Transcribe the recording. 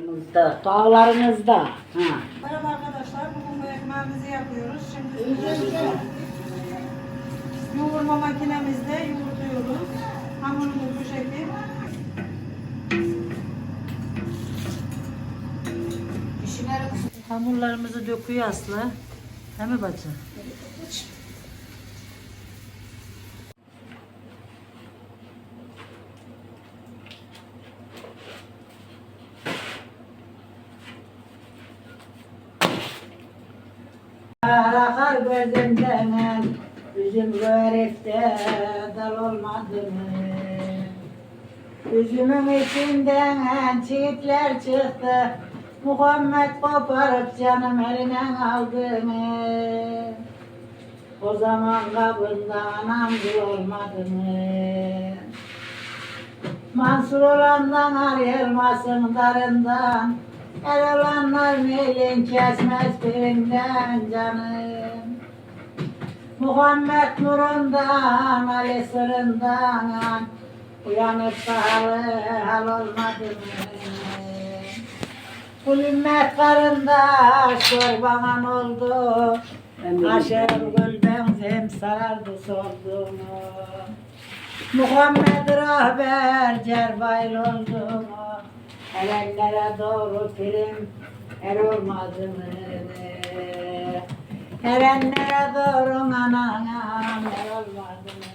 Dağlarınızda. Dağlarınızda. Ha. Merhaba arkadaşlar, bugün bu ekmeğimizi yapıyoruz. Şimdi yoğurma makinemizde yoğurtuyoruz. Hamurumuz bu şekil. Hamurlarımızı döküyor Aslı. Değil mi bacım? Akar gözümden Üzüm görette dal olmadı mı? Üzümün içinden çiğitler çıktı Muhammed koparıp canım elinden aldı mı? O zaman kabında anam bir olmadı mı? Mansur olandan ayrılmasın darından El olanlar meylin kesmez birinden canım Muhammed nurundan, Ali sırrından Uyanıp pahalı hal olmadı mı? Kul ümmet karındaş kurban oldu Aşır gülden zem sarardı soldu mu? Muhammed rahber cerbayl oldu? Erenlere doğru film er olmadı mı? Erenlere doğru anam er olmadı mı?